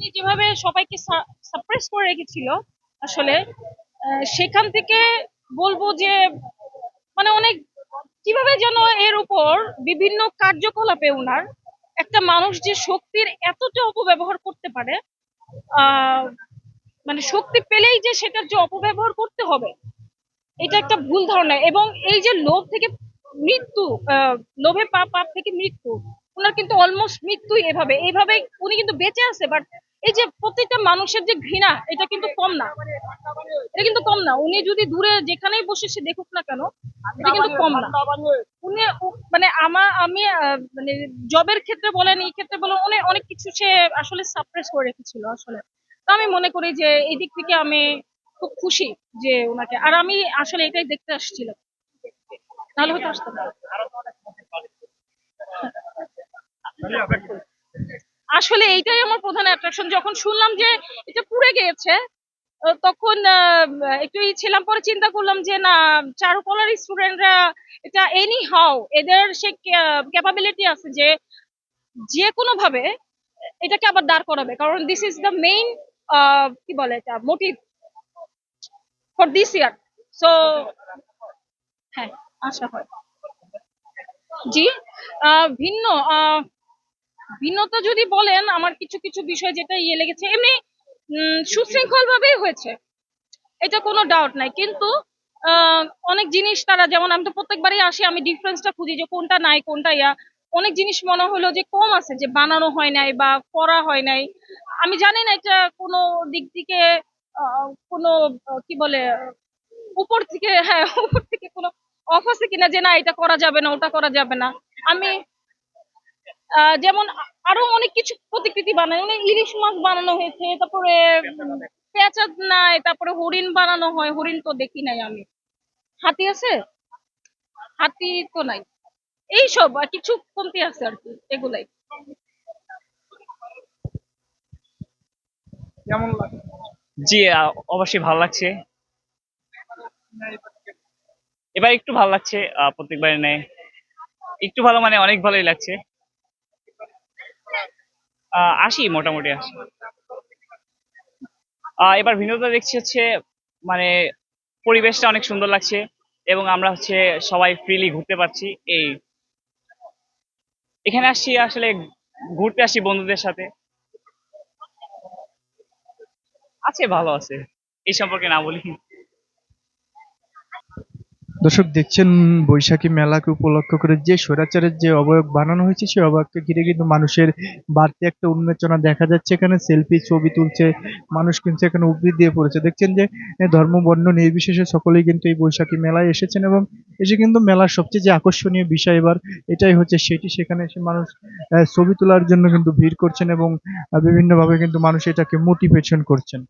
উনি যেভাবে সবাইকে সাপ্রেস করে রেখেছিল আসলে সেখান থেকে বলব যে মানে অনেক, কীভাবে যেন এর উপর বিভিন্ন কার্যকলাপে ওনার একটা মানুষ যে শক্তির এতটা অপব্যবহার করতে পারে মানে শক্তি পেলেই যে সেটার যে অপব্যবহার করতে হবে, এটা একটা ভুল ধারণা। এবং এই যে লোভ থেকে মৃত্যু লোভে পাপ পাপ থেকে মৃত্যু ওনার কিন্তু অলমোস্ট মৃত্যুই এভাবে। এইভাবে উনি কিন্তু বেঁচে আছে বাট এই যে প্রত্যেকটা মানুষের যে ঘৃণা, এটা কিন্তু কম না। এটা কিন্তু কম না। উনি যদি দূরে যেখানেই বসে সে দেখুক না কেন, এটা কিন্তু কম না। উনি মানে আমা, আমি মানে জবের ক্ষেত্রে বলেন, এই ক্ষেত্রে বলেন অনেক অনেক কিছু সে আসলে সাপ্রেস করে রেখেছিল আসলে। তো আমি মনে করি যে এই দিক থেকে আমি খুব খুশি যে ওনাকে আর আমি আসলে এটাই দেখতে আসছিলাম। তাহলে হয়তো আসতাম না। আসলে এইটাই আমার প্রধান অ্যাট্রাকশন যখন শুনলাম যে এটা পুড়ে গিয়েছে তখন একটু ছিলাম পরে চিন্তা করলাম যে না চারুকলার স্টুডেন্টরা এটা এনি হাও এদের সে ক্যাপাবিলিটি আছে যে যে কোনো ভাবে এটাকে আবার দাঁড় করাবে। কারণ দিস ইজ দ্য মেইন কি বলে এটা motive for this year so হ্যাঁ আশা হয়। জি ভিন্ন আহ, ভিন্নতা যদি বলেন, আমার কিছু কিছু বিষয় যেটা ইয়ে লেগেছে, এমনি সুশৃঙ্খল ভাবেই হয়েছে। এটা কোনো ডাউট নাই। কিন্তু অনেক জিনিস তারা, যেমন আমি তো প্রত্যেকবারই আসি, আমি ডিফারেন্সটা খুঁজি যে কোনটা নাই, কোনটা ইয়া। অনেক জিনিস মনে হলো যে কম আছে, যে বানানো হয় নাই বা করা হয় নাই। আমি জানি না এটা কোনো দিক থেকে কোনো, কি বলে, উপর থেকে হ্যাঁ উপর থেকে কোনো অফ আছে কিনা যে না, এটা করা যাবে না, ওটা করা যাবে না। আমি যেমন আরও অনেক কিছু প্রতিকৃতি বানায়। মানে ইলিশ মাছ বানানো হয়েছে তারপরে পেঁচা নাই তারপরে হরিণ বানানো হয়। হরিণ তো দেখি নাই আমি। হাতি আছে? হাতি তো নাই। এইসব আর কিছু কমতি আছে আর কি এগুলাই। কেমন লাগে? জি আহ, অবশ্যই ভালো লাগছে। এবার একটু ভালো লাগছে আহ, প্রত্যেকবারে নেয়। একটু ভালো মানে অনেক ভালোই লাগছে। আসি মোটামুটি আসি এবার ভিন্নতা দেখছি হচ্ছে মানে পরিবেশটা অনেক সুন্দর লাগছে এবং আমরা হচ্ছে সবাই ফ্রিলি ঘুরতে পারছি এই। এখানে আসছি আসলে ঘুরতে আসি বন্ধুদের সাথে। আছে, ভালো আছে। এই সম্পর্কে না বলি। দর্শক, দেখছেন বৈশাখী মেলাকে উপলক্ষ করে যে স্বৈরাচারের যে অবয়ব বানানো হয়েছে, সেই অবয়বকে ঘিরে কিন্তু মানুষের বাড়তি একটা উন্মেচনা দেখা যাচ্ছে। এখানে সেলফি, ছবি তুলছে, মানুষ কিন্তু এখানে উপরি দিয়ে পড়েছে। দেখছেন যে ধর্ম, বর্ণ নির্বিশেষে সকলেই কিন্তু এই বৈশাখী মেলায় এসেছেন এবং এসে কিন্তু মেলার সবচেয়ে যে আকর্ষণীয় বিষয় এবার এটাই হচ্ছে সেটি। সেখানে এসে মানুষ ছবি তোলার জন্য কিন্তু ভিড় করছেন এবং বিভিন্নভাবে কিন্তু মানুষ এটাকে মোটিভেশন করছেন।